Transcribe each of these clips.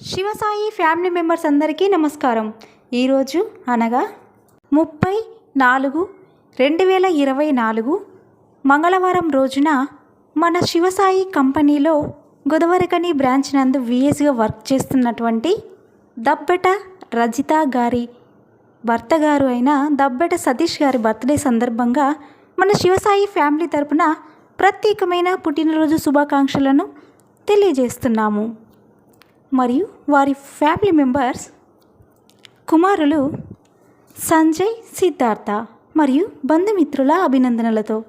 Shivasai family members అందరికీ నమస్కారం. ఈరోజు అనగా ముప్పై నాలుగు రెండు వేల ఇరవై నాలుగు మంగళవారం రోజున మన శివసాయి కంపెనీలో గోదావరికని బ్రాంచ్ నందు విఎస్గా వర్క్ చేస్తున్నటువంటి దబ్బెట రజిత గారి భర్త గారు అయిన దబ్బెట సతీష్ గారి బర్త్డే సందర్భంగా మన శివసాయి ఫ్యామిలీ తరపున ప్రత్యేకమైన పుట్టినరోజు శుభాకాంక్షలను తెలియజేస్తున్నాము. మరియు వారి ఫ్యామిలీ మెంబర్స్ కుమారులు సంజయ్ సిద్ధార్థ మరియు బంధుమిత్రుల అభినందనలతో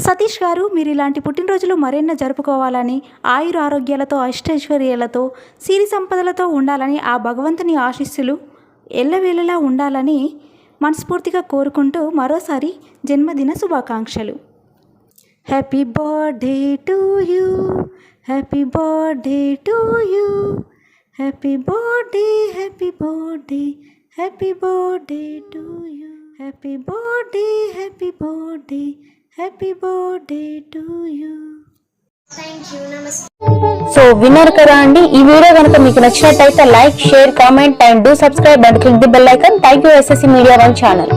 సతీష్ గారు మీరు ఇలాంటి పుట్టినరోజులు మరెన్నో జరుపుకోవాలని ఆయుర ఆరోగ్యాలతో అష్టైశ్వర్యాలతో సిరి సంపదలతో ఉండాలని ఆ భగవంతుని ఆశీస్సులు ఎల్లవేళలా ఉండాలని మనస్ఫూర్తిగా కోరుకుంటూ మరోసారి జన్మదిన శుభాకాంక్షలు. Happy birthday to you happy birthday to you happy birthday happy birthday happy birthday to you happy birthday happy birthday happy birthday to you so విన్నారు కదా అండి. ఈ వీడియో కనుక మీకు నచ్చినట్టయితే like share comment and do subscribe and click the bell icon thank you SSC media one channel